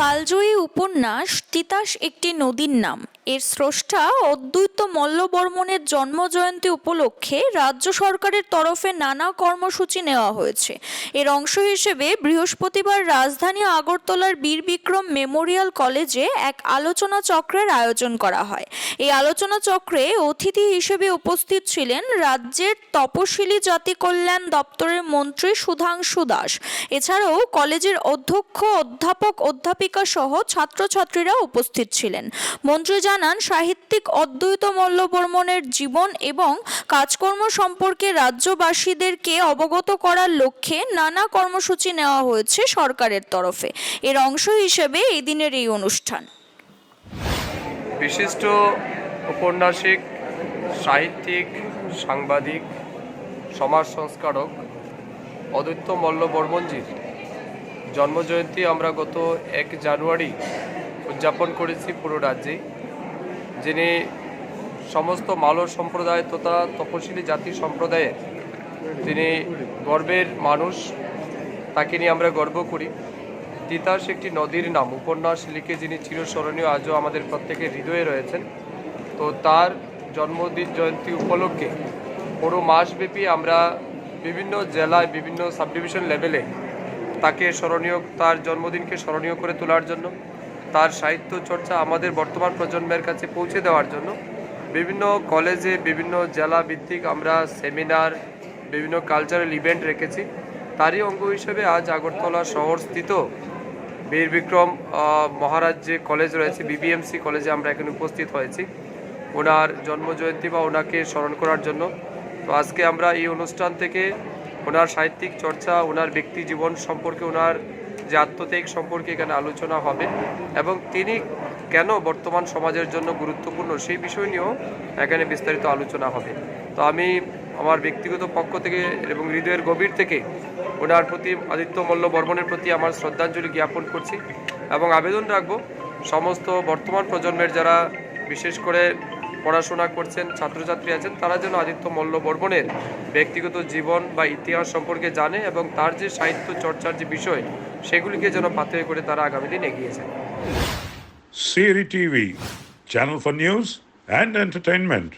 কালজয়ী উপন্যাস তিতাস একটি নদীর নাম। এর স্রষ্টা অদ্বৈত মল্লবর্মণের জন্মজয়ন্তী উপলক্ষে রাজ্য সরকারের তরফে নানা কর্মসূচি নেওয়া হয়েছে। এর অংশ হিসেবে বৃহস্পতিবার রাজধানী আগরতলার বীর বিক্রম মেমোরিয়াল কলেজে এক আলোচনা চক্রের আয়োজন করা হয়। এই আলোচনা চক্রে অতিথি হিসেবে উপস্থিত ছিলেন রাজ্যের তপশিলি জাতি কল্যাণ দপ্তরের মন্ত্রী সুধাংশু দাস। এছাড়াও কলেজের অধ্যক্ষ, অধ্যাপক, অধ্যাপিকা সহ ছাত্রছাত্রীরা উপস্থিত ছিলেন। মন্ত্রী জানান, সাহিত্যিক অদ্বৈত মল্লবর্মণের জীবন এবং কাজকর্ম সম্পর্কে রাজ্যবাসীদেরকে অবগত করার লক্ষ্যে নানা কর্মসূচি নেওয়া হয়েছে সরকারের তরফে। এর অংশ হিসেবে এই দিনের এই অনুষ্ঠান। বিশিষ্ট ঔপন্যাসিক সাহিত্যিক, সাংবাদিক, সমাজ সংস্কারক অদ্বৈত মল্ল বর্মনজির জন্মজয়ন্তী আমরা গত এক জানুয়ারি উদযাপন করেছি পুরো রাজ্যেই। যিনি সমস্ত মালর সম্প্রদায় তথা তপশিলি জাতি সম্প্রদায়ের তিনি গর্বের মানুষ, তাকে নিয়ে আমরা গর্ব করি। তিতাস একটি নদীর নাম, উপন্যাস লিখে যিনি চিরস্মরণীয়, আজও আমাদের প্রত্যেকের হৃদয়ে রয়েছেন। তো তার জন্মদিন জয়ন্তী উপলক্ষে পুরো মাসব্যাপী আমরা বিভিন্ন জেলায় বিভিন্ন সাবডিভিশন লেভেলে তাকে স্মরণীয়, তার জন্মদিনকে স্মরণীয় করে তোলার জন্য তার সাহিত্য চর্চা আমাদের বর্তমান প্রজন্মের কাছে পৌঁছে দেওয়ার জন্য। বিভিন্ন কলেজে বিভিন্ন জেলা ভিত্তিক আমরা সেমিনার, বিভিন্ন কালচারাল ইভেন্ট রেখেছি। তারই অঙ্গ হিসেবে আজ আগরতলা শহরস্থিত বীর বিক্রম মহারাজ যে কলেজ রয়েছে বিবিএমসি কলেজে আমরা এখানে উপস্থিত হয়েছি। ওনার জন্মজয়ন্তী বা ওনাকে স্মরণ করার জন্য। তো আজকে আমরা এই অনুষ্ঠান থেকে ওনার সাহিত্যিক চর্চা, ওনার ব্যক্তি জীবন সম্পর্কে ওনার যে আত্মত্যাগ সম্পর্কে এখানে আলোচনা হবে এবং তিনি কেন বর্তমান সমাজের জন্য গুরুত্বপূর্ণ সেই বিষয় নিয়েও এখানে বিস্তারিত আলোচনা হবে। তো আমি আমার ব্যক্তিগত পক্ষ থেকে এবং হৃদয়ের গভীর থেকে ওনার প্রতি আদিত্য মল্ল বর্মনের প্রতি আমার শ্রদ্ধাঞ্জলি জ্ঞাপন করছি এবং আবেদন রাখব, সমস্ত বর্তমান প্রজন্মের যারা বিশেষ করে পড়াশোনা করছেন, ছাত্রছাত্রী আছেন, তারা যেন আদিত্য মল্লবর্মণের ব্যক্তিগত জীবন বা ইতিহাস সম্পর্কে জানে এবং তার যে সাহিত্য চর্চার যে বিষয়, সেগুলিকে যেন পাথে করে তারা আগামী দিন এগিয়েছেন সিরি TV channel for news and entertainment.